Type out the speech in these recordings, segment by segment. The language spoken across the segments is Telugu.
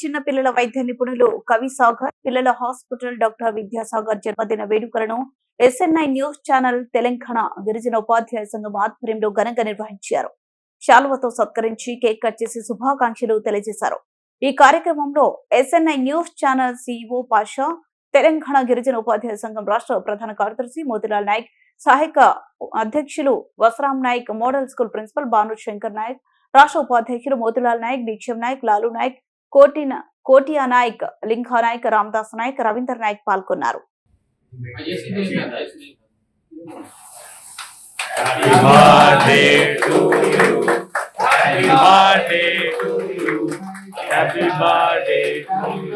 చిన్న పిల్లల వైద్య నిపుణులు కవి సాగర్ పిల్లల హాస్పిటల్ డాక్టర్ విద్యాసాగర్ జన్మదిన వేడుకలను ఎస్ఎన్ఐ న్యూస్ ఛానల్ తెలంగాణ గిరిజన ఉపాధ్యాయ సంఘం ఆధ్వర్యంలో ఘనంగా నిర్వహించారు. శాలువతో సత్కరించి కేక్ కట్ చేసి శుభాకాంక్షలు తెలియజేశారు. ఈ కార్యక్రమంలో SNI news channel CEO Pasha Telangana గిరిజన ఉపాధ్యాయ సంఘం రాష్ట్ర ప్రధాన కార్యదర్శి మోతిలాల్ నాయక్ సహాయక అధ్యక్షులు Vasaram Naik model school principal Bhanu Shankar Naik రాష్ట్ర ఉపాధ్యక్షులు మోతిలాల్ నాయక్ దీక్షం నాయక్ లాలు నాయక్ కోటిన కోటియా నాయక్ లింకా నాయక్ రామదాస్ నాయక్ రవీంద్ర నాయక్ పాల్గొన్నారు Happy birthday to you.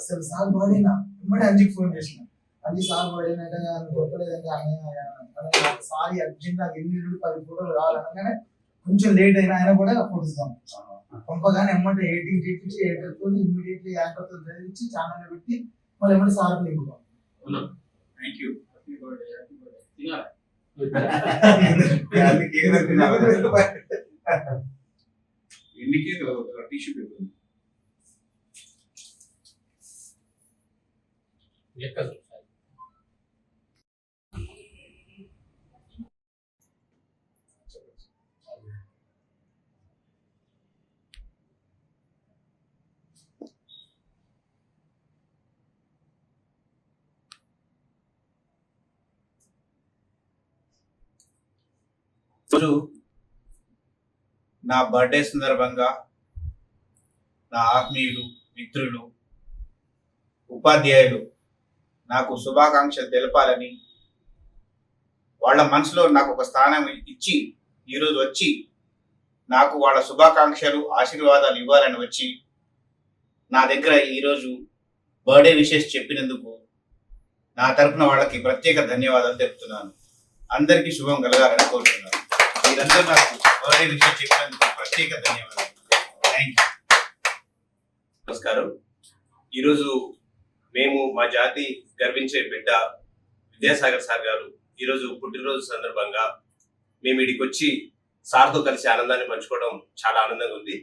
అసలు సార్ బాడీనా ఇమ్మడి అంజికి ఫోన్ చేసిన. అంజి సార్ బాడీనా కొట్టలేదంటే సారీ అర్జెంట్ నాకు ఎన్ని నుండి పది ఫోటోలు కావాలనగానే కొంచెం లేట్ అయినా ఆయన కూడా ఫోటోస్ పంపగానే ఎమ్మంటే ఎయిటింగ్ చేపించి ఎయిటర్తో ఇమ్మీడియట్లీ యాంకర్తో చదివించి ఛానల్ పెట్టి మళ్ళీ ఎమ్మటి సార్ నింపుతాం Thank you. ఎన్నికే టిష్యూ పేపర్ రోజు నా బర్త్డే సందర్భంగా నా ఆత్మీయులు మిత్రులు ఉపాధ్యాయులు నాకు శుభాకాంక్షలు తెలపాలని వాళ్ళ మనసులో నాకు ఒక స్థానం ఇచ్చి ఈరోజు వచ్చి నాకు వాళ్ళ శుభాకాంక్షలు ఆశీర్వాదాలు ఇవ్వాలని వచ్చి నా దగ్గర ఈరోజు బర్త్డే విషెస్ చెప్పినందుకు నా తరపున వాళ్ళకి ప్రత్యేక ధన్యవాదాలు తెలుపుతున్నాను. అందరికీ శుభం కలగాలని కోరుతున్నాను. మీరందరూ నాకు బర్త్డే విషయం చెప్పినందుకు ప్రత్యేక ధన్యవాదాలు. థ్యాంక్ యూ నమస్కారం. ఈరోజు మేము మా జాతి గర్వించే బిడ్డ విద్యాసాగర్ సార్ గారు ఈరోజు పుట్టినరోజు సందర్భంగా మేము ఇక్కడికి వచ్చి సార్తో కలిసి ఆనందాన్ని పంచుకోవడం చాలా ఆనందంగా ఉంది.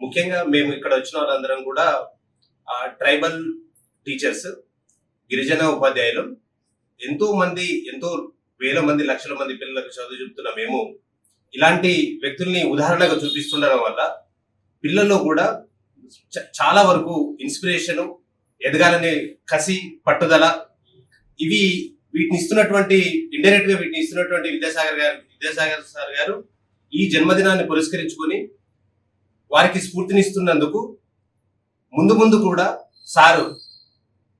ముఖ్యంగా మేము ఇక్కడ వచ్చిన వాళ్ళందరం కూడా ట్రైబల్ టీచర్స్ గిరిజన ఉపాధ్యాయులు ఎంతో మంది ఎంతో వేల మంది లక్షల మంది పిల్లలకు చదువు చెబుతున్న మేము ఇలాంటి వ్యక్తుల్ని ఉదాహరణగా చూపిస్తుండడం వల్ల పిల్లల్లో కూడా చ- చాలా వరకు ఇన్స్పిరేషన్ ఎదగాలనే కసి పట్టుదల. ఇవి వీటిని ఇస్తున్నటువంటి ఇండైరెక్ట్గా వీటిని ఇస్తున్నటువంటి విద్యాసాగర్ గారు విద్యాసాగర్ సార్ గారు ఈ జన్మదినాన్ని పురస్కరించుకొని వారికి స్ఫూర్తినిస్తున్నందుకు ముందు ముందు కూడా సారు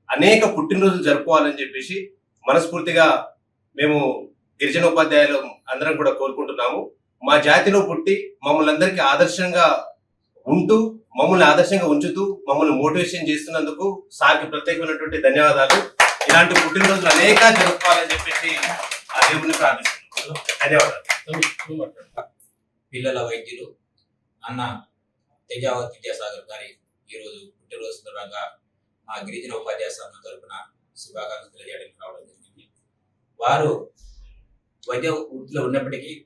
అనేక పుట్టినరోజులు జరుపుకోవాలని చెప్పేసి మనస్ఫూర్తిగా మేము గిరిజన ఉపాధ్యాయులు అందరం కూడా కోరుకుంటున్నాము. మా జాతిలో పుట్టి మమ్మల్ని అందరికీ ఆదర్శంగా ఉంటూ మమ్మల్ని ఆదర్శంగా ఉంచుతూ మమ్మల్ని మోటివేషన్ చేస్తున్నందుకు సార్కి ప్రత్యేకమైనటువంటి ధన్యవాదాలు. ఇలాంటి పుట్టినరోజులు అనేక జరుపుకోవాలని చెప్పేసి ఆ దేవుని ప్రార్థిస్తున్నాం. ధన్యవాదాలు. పిల్లల వైద్యులు అన్న తేజావత్ విద్యాసాగర్ గారి ఈరోజు పుట్టినరోజు సందర్భంగా మా గిరిజన ఉపాధ్యాయ సంఘం తరఫున శుభాకాంక్షలు తెలియజేయడానికి రావడం జరిగింది. వారు వైద్య వృత్తిలో ఉన్నప్పటికీ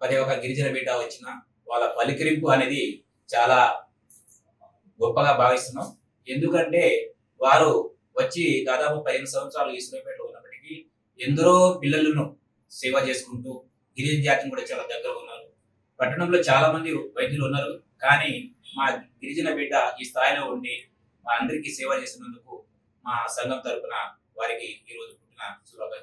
ప్రతి ఒక్క గిరిజన బిడ్డ వచ్చిన వాళ్ళ పలికిరింపు అనేది చాలా గొప్పగా భావిస్తున్నాం. ఎందుకంటే వారు వచ్చి దాదాపు పదిహేను సంవత్సరాలు ఈశ్వరపేటలో ఉన్నప్పటికీ ఎందరో పిల్లలను సేవ చేసుకుంటూ గిరిజన జాతిని కూడా చాలా దగ్గర ఉన్నారు. పట్టణంలో చాలా మంది వైద్యులు ఉన్నారు. కానీ మా గిరిజన బిడ్డ ఈ స్థాయిలో ఉండి మా అందరికీ సేవ చేసినందుకు మా సంఘం తరపున వారికి